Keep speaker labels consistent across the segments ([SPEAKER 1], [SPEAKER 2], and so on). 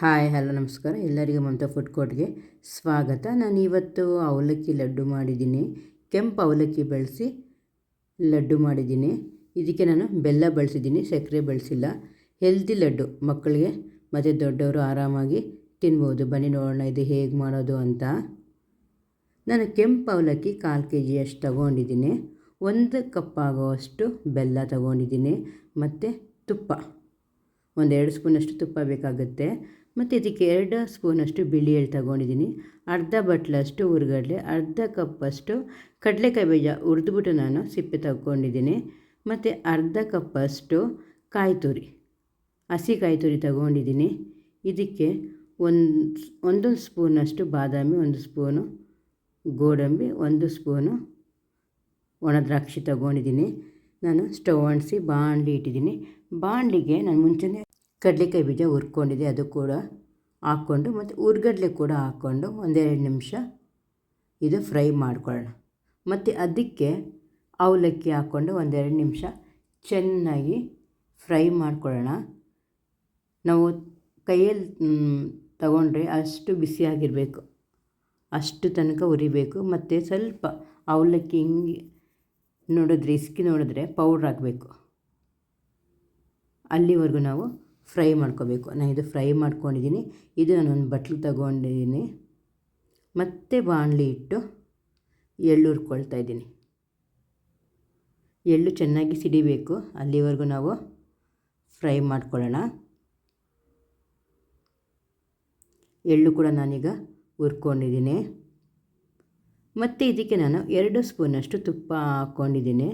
[SPEAKER 1] Hi, hello, ನಮಸ್ಕಾರ. ಎಲ್ಲರಿಗೂ Mamata food ಕೋರ್ಟ್ಗೆ ಸ್ವಾಗತ. ನಾನು ಇವತ್ತು ಅವಲಕ್ಕಿ ಲಡ್ಡು ಮಾಡಿದ್ದೀನಿ. ಕೆಂಪು ಅವಲಕ್ಕಿ ಬಳಸಿ ಲಡ್ಡು ಮಾಡಿದ್ದೀನಿ. ಇದಕ್ಕೆ ನಾನು ಬೆಲ್ಲ ಬಳಸಿದ್ದೀನಿ, ಸಕ್ಕರೆ ಬಳಸಿಲ್ಲ. ಹೆಲ್ದಿ ಲಡ್ಡು, ಮಕ್ಕಳಿಗೆ, ಮತ್ತು ದೊಡ್ಡವರು ಆರಾಮಾಗಿ ತಿನ್ಬೋದು. ಬನ್ನಿ, ನೋಡೋಣ ಇದು ಹೇಗೆ ಮಾಡೋದು ಅಂತ. ನಾನು ಕೆಂಪು ಅವಲಕ್ಕಿ ಕಾಲು ಕೆ ಜಿಯಷ್ಟು ತಗೊಂಡಿದ್ದೀನಿ. ಒಂದು ಕಪ್ ಆಗೋವಷ್ಟು ಬೆಲ್ಲ ತಗೊಂಡಿದ್ದೀನಿ. ಮತ್ತು ತುಪ್ಪ, ಒಂದೆರಡು ಸ್ಪೂನಷ್ಟು ತುಪ್ಪ ಬೇಕಾಗುತ್ತೆ. ಮತ್ತು ಇದಕ್ಕೆ ಎರಡು ಸ್ಪೂನಷ್ಟು ಬಿಳಿ ಎಳ್ಳು ತಗೊಂಡಿದ್ದೀನಿ. ಅರ್ಧ ಬಟ್ಲಷ್ಟು ಹುರ್ಗಡ್ಲೆ ಅರ್ಧ ಕಪ್ಪಷ್ಟು ಕಡಲೆಕಾಯಿ ಬೀಜ ಹುರಿದ್ಬಿಟ್ಟು ನಾನು ಸಿಪ್ಪೆ ತಗೊಂಡಿದ್ದೀನಿ. ಮತ್ತು ಅರ್ಧ ಕಪ್ಪಷ್ಟು ಕಾಯಿ ತುರಿ, ಹಸಿ ಕಾಯಿ ತುರಿ ತಗೊಂಡಿದ್ದೀನಿ. ಇದಕ್ಕೆ ಒಂದು ಒಂದೊಂದು ಸ್ಪೂನಷ್ಟು ಬಾದಾಮಿ, ಒಂದು ಸ್ಪೂನು ಗೋಡಂಬಿ, ಒಂದು ಸ್ಪೂನು ಒಣ ದ್ರಾಕ್ಷಿ ತಗೊಂಡಿದ್ದೀನಿ. ನಾನು ಸ್ಟವ್ ಅಣಿಸಿ ಬಾಣಲಿ ಇಟ್ಟಿದ್ದೀನಿ. ಬಾಣಲಿಗೆ ನಾನು ಮುಂಚೆನೇ ಕಡಲೆಕಾಯಿ ಬೀಜ ಹುರ್ಕೊಂಡಿದೆ, ಅದು ಕೂಡ ಹಾಕ್ಕೊಂಡು ಮತ್ತು ಹುರ್ಗಡ್ಲೆ ಕೂಡ ಹಾಕ್ಕೊಂಡು ಒಂದೆರಡು ನಿಮಿಷ ಇದು ಫ್ರೈ ಮಾಡ್ಕೊಳ್ಳೋಣ. ಮತ್ತು ಅದಕ್ಕೆ ಅವಲಕ್ಕಿ ಹಾಕ್ಕೊಂಡು ಒಂದೆರಡು ನಿಮಿಷ ಚೆನ್ನಾಗಿ ಫ್ರೈ ಮಾಡ್ಕೊಳ್ಳೋಣ. ನಾವು ಕೈಯಲ್ಲಿ ತಗೊಂಡ್ರೆ ಅಷ್ಟು ಬಿಸಿಯಾಗಿರಬೇಕು ಅಷ್ಟು ತನಕ ಉರಿಬೇಕು ಮತ್ತು ಸ್ವಲ್ಪ ಅವಲಕ್ಕಿ ಹಿಂಗೆ ನೋಡಿದ್ರೆ, ಇಸ್ಕಿ ನೋಡಿದ್ರೆ ಪೌಡ್ರ್ ಹಾಕಬೇಕು. ಅಲ್ಲಿವರೆಗೂ ನಾವು ಫ್ರೈ ಮಾಡ್ಕೋಬೇಕು. ನಾನು ಇದು ಫ್ರೈ ಮಾಡ್ಕೊಂಡಿದ್ದೀನಿ. ಇದು ಒಂದು ಬಟ್ಲು ತಗೊಂಡಿದ್ದೀನಿ. ಮತ್ತೆ ಬಾಣಲಿ ಇಟ್ಟು ಎಳ್ಳು ಹುರ್ಕೊಳ್ತಾ ಇದ್ದೀನಿ. ಎಳ್ಳು ಚೆನ್ನಾಗಿ ಸಿಡಿಬೇಕು. ಅಲ್ಲಿವರೆಗೂ ನಾವು ಫ್ರೈ ಮಾಡ್ಕೊಳ್ಳೋಣ. ಎಳ್ಳು ಕೂಡ ನಾನೀಗ ಹುರ್ಕೊಂಡಿದ್ದೀನಿ. ಮತ್ತು ಇದಕ್ಕೆ ನಾನು ಎರಡು ಸ್ಪೂನಷ್ಟು ತುಪ್ಪ ಹಾಕ್ಕೊಂಡಿದ್ದೀನಿ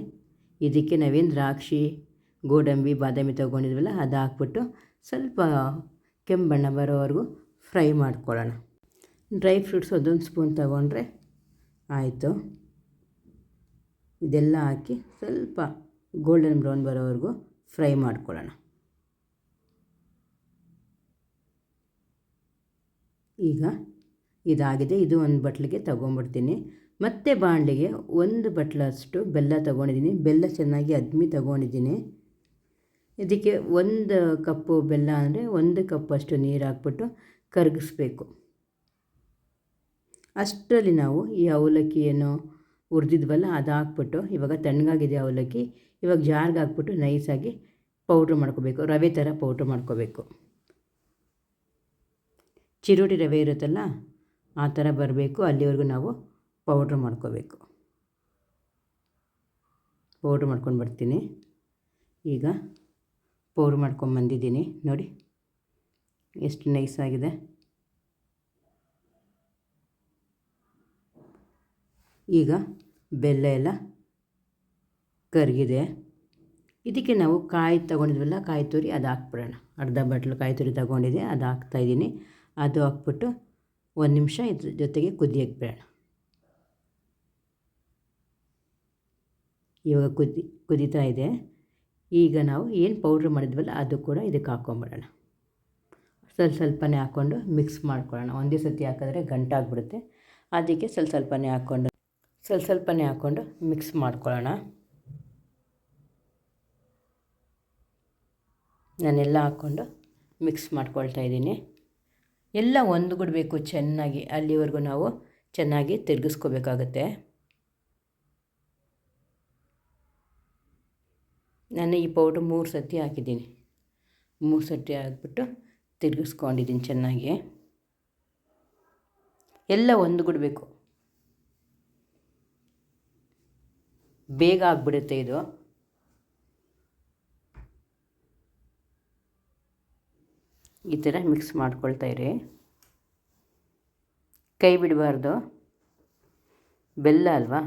[SPEAKER 1] ಇದಕ್ಕೆ ನಾವೇನು ದ್ರಾಕ್ಷಿ ಗೋಡಂಬಿ, ಬಾದಾಮಿ ತೊಗೊಂಡಿದ್ವಲ್ಲ, ಅದು ಹಾಕ್ಬಿಟ್ಟು ಸ್ವಲ್ಪ ಕೆಂಪು ಬಣ್ಣ ಬರೋವರೆಗೂ ಫ್ರೈ ಮಾಡ್ಕೊಳ್ಳೋಣ. ಡ್ರೈ ಫ್ರೂಟ್ಸ್ ಅದೊಂದು ಸ್ಪೂನ್ ತೊಗೊಂಡ್ರೆ ಆಯಿತು. ಇದೆಲ್ಲ ಹಾಕಿ ಸ್ವಲ್ಪ ಗೋಲ್ಡನ್ ಬ್ರೌನ್ ಬರೋವರೆಗೂ ಫ್ರೈ ಮಾಡ್ಕೊಳ್ಳೋಣ. ಈಗ ಇದಾಗಿದೆ. ಇದು ಒಂದು ಬಟ್ಲಿಗೆ ತೊಗೊಂಬಿಡ್ತೀನಿ ಮತ್ತೆ ಬಾಣಲಿಗೆ ಒಂದು ಬಟ್ಲಷ್ಟು ಬೆಲ್ಲ ತೊಗೊಂಡಿದ್ದೀನಿ. ಬೆಲ್ಲ ಚೆನ್ನಾಗಿ ಅದ್ಮಿ ತೊಗೊಂಡಿದ್ದೀನಿ. ಇದಕ್ಕೆ ಒಂದು ಕಪ್ಪು ಬೆಲ್ಲ ಅಂದರೆ ಒಂದು ಕಪ್ಪಷ್ಟು ನೀರು ಹಾಕ್ಬಿಟ್ಟು ಕರಗಿಸ್ಬೇಕು. ಅಷ್ಟರಲ್ಲಿ ನಾವು ಈ ಅವಲಕ್ಕಿಯನ್ನು ಹುರಿದಿದ್ವಲ್ಲ ಅದು ಹಾಕ್ಬಿಟ್ಟು ಇವಾಗ ತಣ್ಣಗಾಗಿದೆ ಅವಲಕ್ಕಿ, ಇವಾಗ ಜಾರ್ಗೆ ಹಾಕ್ಬಿಟ್ಟು ನೈಸಾಗಿ ಪೌಡ್ರ್ ಮಾಡ್ಕೋಬೇಕು, ರವೆ ಥರ ಪೌಡ್ರ್ ಮಾಡ್ಕೋಬೇಕು. ಚಿರೋಟಿ ರವೆ ಇರುತ್ತಲ್ಲ ಆ ಥರ ಬರಬೇಕು, ಅಲ್ಲಿವರೆಗೂ ನಾವು ಪೌಡ್ರ್ ಮಾಡ್ಕೋಬೇಕು. ಪೌಡ್ರ್ ಮಾಡ್ಕೊಂಡು ಬರ್ತೀನಿ. ಈಗ ಪೌಡ್ರ್ ಮಾಡ್ಕೊಂಬಂದಿದ್ದೀನಿ ನೋಡಿ, ಎಷ್ಟು ನೈಸ್ ಆಗಿದೆ. ಈಗ ಬೆಲ್ಲ ಎಲ್ಲ ಕರಗಿದೆ. ಇದಕ್ಕೆ ನಾವು ಕಾಯಿ ತೊಗೊಂಡಿದ್ವಲ್ಲ, ಕಾಯಿ ತುರಿ ಅದು ಹಾಕ್ಬಿಡೋಣ. ಅರ್ಧ ಬಟ್ಲು ಕಾಯಿ ತುರಿ ತಗೊಂಡಿದೆ ಅದು ಹಾಕ್ತಾಯಿದ್ದೀನಿ ಅದು ಹಾಕ್ಬಿಟ್ಟು ಒಂದು ನಿಮಿಷ ಇದ್ರ ಜೊತೆಗೆ ಕುದಿಯಕ್ಕೆ ಬಿಡೋಣ ಇವಾಗ ಕುದಿ, ಕುದೀತಾ ಇದೆ. ಈಗ ನಾವು ಏನು ಪೌಡ್ರ್ ಮಾಡಿದ್ವಲ್ಲ ಅದು ಕೂಡ ಇದಕ್ಕೆ ಹಾಕ್ಕೊಂಬಿಡೋಣ ಸ್ವಲ್ಪ ಸ್ವಲ್ಪನೇ ಹಾಕ್ಕೊಂಡು ಮಿಕ್ಸ್ ಮಾಡ್ಕೊಳ್ಳೋಣ. ಒಂದೇ ಸತಿ ಹಾಕಿದ್ರೆ ಗಂಟಾಗ್ಬಿಡುತ್ತೆ. ಅದಕ್ಕೆ ಸ್ವಲ್ಪ ಸ್ವಲ್ಪನೇ ಹಾಕ್ಕೊಂಡು, ಸ್ವಲ್ಪ ಸ್ವಲ್ಪನೇ ಹಾಕ್ಕೊಂಡು ಮಿಕ್ಸ್ ಮಾಡ್ಕೊಳ್ಳೋಣ. ನಾನೆಲ್ಲ ಹಾಕ್ಕೊಂಡು ಮಿಕ್ಸ್ ಮಾಡ್ಕೊಳ್ತಾ ಇದ್ದೀನಿ. ಎಲ್ಲ ಒಂದುಗೂಡಬೇಕು ಚೆನ್ನಾಗಿ. ಅಲ್ಲಿವರೆಗೂ ನಾವು ಚೆನ್ನಾಗಿ ತಿರುಗಿಸ್ಕೋಬೇಕಾಗತ್ತೆ. ನಾನು ಈ ಪೌಡ್ರ್ ಮೂರು ಸರ್ತಿ ಹಾಕಿದ್ದೀನಿ. ಮೂರು ಸರ್ತಿ ಹಾಕ್ಬಿಟ್ಟು ತಿರುಗಿಸ್ಕೊಂಡಿದ್ದೀನಿ ಚೆನ್ನಾಗಿ. ಎಲ್ಲ ಒಂದುಗೂಡಬೇಕು. ಬೇಗ ಆಗಿಬಿಡುತ್ತೆ ಇದು. ಈ ಥರ ಮಿಕ್ಸ್ ಮಾಡ್ಕೊಳ್ತಾ ಇರಿ. ಕೈ ಬಿಡಬಾರ್ದು. ಬೆಲ್ಲ ಅಲ್ವಾ?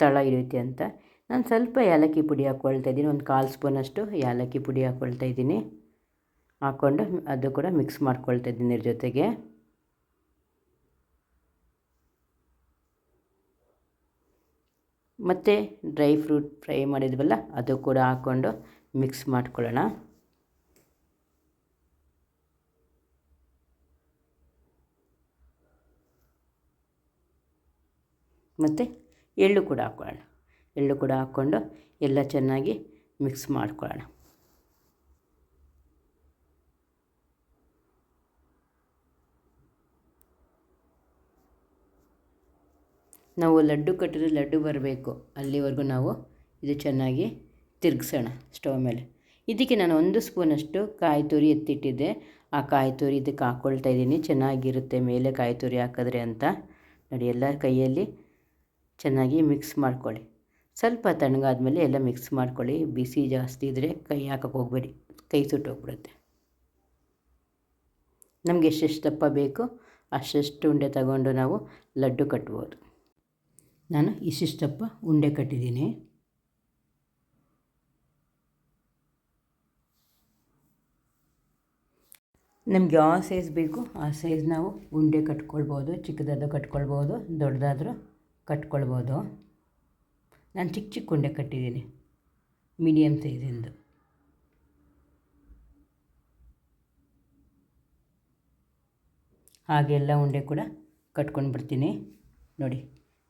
[SPEAKER 1] ತಳ ಇರುತ್ತೆ ಅಂತ ನಾನು ಸ್ವಲ್ಪ ಏಲಕ್ಕಿ ಪುಡಿ ಹಾಕ್ಕೊಳ್ತಾ ಇದ್ದೀನಿ. ಒಂದು ಕಾಲು ಸ್ಪೂನಷ್ಟು ಏಲಕ್ಕಿ ಪುಡಿ ಹಾಕ್ಕೊಳ್ತಾ ಇದ್ದೀನಿ. ಹಾಕ್ಕೊಂಡು ಅದು ಕೂಡ ಮಿಕ್ಸ್ ಮಾಡ್ಕೊಳ್ತಾ ಇದ್ದೀನಿ ಇದ್ರ ಜೊತೆಗೆ. ಮತ್ತು ಡ್ರೈ ಫ್ರೂಟ್ ಫ್ರೈ ಮಾಡಿದ್ವಲ್ಲ, ಅದು ಕೂಡ ಹಾಕ್ಕೊಂಡು ಮಿಕ್ಸ್ ಮಾಡ್ಕೊಳ್ಳೋಣ. ಮತ್ತು ಎಳ್ಳು ಕೂಡ ಹಾಕ್ಕೊಳ್ಳೋಣ. ಎಳ್ಳು ಕೂಡ ಹಾಕ್ಕೊಂಡು ಎಲ್ಲ ಚೆನ್ನಾಗಿ ಮಿಕ್ಸ್ ಮಾಡ್ಕೊಳ್ಳೋಣ. ನಾವು ಲಡ್ಡು ಕಟ್ಟಿದ್ರೆ ಲಡ್ಡು ಬರಬೇಕು. ಅಲ್ಲಿವರೆಗೂ ನಾವು ಇದು ಚೆನ್ನಾಗಿ ತಿರುಗಿಸೋಣ ಸ್ಟವ್ ಮೇಲೆ. ಇದಕ್ಕೆ ನಾನು ಒಂದು ಸ್ಪೂನಷ್ಟು ಕಾಯಿ ತುರಿ ಎತ್ತಿಟ್ಟಿದ್ದೆ. ಆ ಕಾಯಿ ತುರಿ ಇದಕ್ಕೆ ಹಾಕ್ಕೊಳ್ತಾ ಇದ್ದೀನಿ. ಚೆನ್ನಾಗಿರುತ್ತೆ ಮೇಲೆ ಕಾಯಿ ತುರಿ ಹಾಕಿದ್ರೆ ಅಂತ. ನೋಡಿ, ಎಲ್ಲ ಕೈಯಲ್ಲಿ ಚೆನ್ನಾಗಿ ಮಿಕ್ಸ್ ಮಾಡ್ಕೊಳ್ಳಿ. ಸ್ವಲ್ಪ ತಣ್ಣಗಾದ್ಮೇಲೆ ಎಲ್ಲ ಮಿಕ್ಸ್ ಮಾಡ್ಕೊಳ್ಳಿ. ಬಿಸಿ ಜಾಸ್ತಿ ಇದ್ದರೆ ಕೈ ಹಾಕಕ್ಕೆ ಹೋಗಬೇಡಿ. ಕೈ ಸುಟ್ಟೋಗ್ಬಿಡುತ್ತೆ ನಮಗೆ ಎಷ್ಟೆಷ್ಟು ದಪ್ಪ ಬೇಕು ಅಷ್ಟೆಷ್ಟು ಉಂಡೆ ತಗೊಂಡು ನಾವು ಲಡ್ಡು ಕಟ್ಬೋದು. ನಾನು ಇಷ್ಟಿಷ್ಟು ದಪ್ಪ ಉಂಡೆ ಕಟ್ಟಿದ್ದೀನಿ. ನಮಗೆ ಯಾವ ಸೈಜ್ ಬೇಕು ಆ ಸೈಜ್ ನಾವು ಉಂಡೆ ಕಟ್ಕೊಳ್ಬೋದು, ಚಿಕ್ಕದಾದ್ರೂ ಕಟ್ಕೊಳ್ಬೋದು, ದೊಡ್ಡದಾದ್ರೂ ಕಟ್ಕೊಳ್ಬೋದು. ನಾನು ಚಿಕ್ಕ ಚಿಕ್ಕ ಉಂಡೆ ಕಟ್ಟಿದ್ದೀನಿ ಮೀಡಿಯಮ್ ಸೈಜಿಂದು ಹಾಗೆಲ್ಲ ಉಂಡೆ ಕೂಡ ಕಟ್ಕೊಂಡು ಬಿಡ್ತೀನಿ. ನೋಡಿ,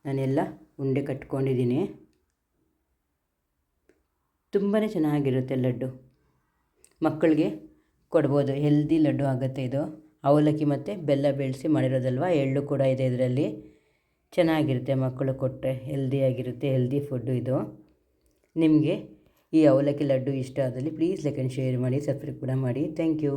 [SPEAKER 1] ನಾನೆಲ್ಲ ಉಂಡೆ ಕಟ್ಕೊಂಡಿದ್ದೀನಿ. ತುಂಬಾ ಚೆನ್ನಾಗಿರುತ್ತೆ ಲಡ್ಡು. ಮಕ್ಕಳಿಗೆ ಕೊಡ್ಬೋದು ಹೆಲ್ದಿ ಲಡ್ಡು ಆಗುತ್ತೆ ಇದು. ಅವಲಕ್ಕಿ ಮತ್ತು ಬೆಲ್ಲ ಬೆಳೆಸಿ ಮಾಡಿರೋದಲ್ವ? ಎಳ್ಳು ಕೂಡ ಇದೆ ಇದರಲ್ಲಿ. ಚೆನ್ನಾಗಿರುತ್ತೆ, ಮಕ್ಕಳು ಕೊಟ್ಟರೆ ಹೆಲ್ದಿಯಾಗಿರುತ್ತೆ ಹೆಲ್ದಿ ಫುಡ್ಡು ಇದು. ನಿಮಗೆ ಈ ಅವಲಕ್ಕಿ ಲಡ್ಡು ಇಷ್ಟ ಆದಲ್ಲಿ ಪ್ಲೀಸ್ ಲೈಕ್ ಆ್ಯಂಡ್ ಶೇರ್ ಮಾಡಿ ಸಬ್ಸ್ಕ್ರೈಬ್ ಕೂಡ ಮಾಡಿ. Thank you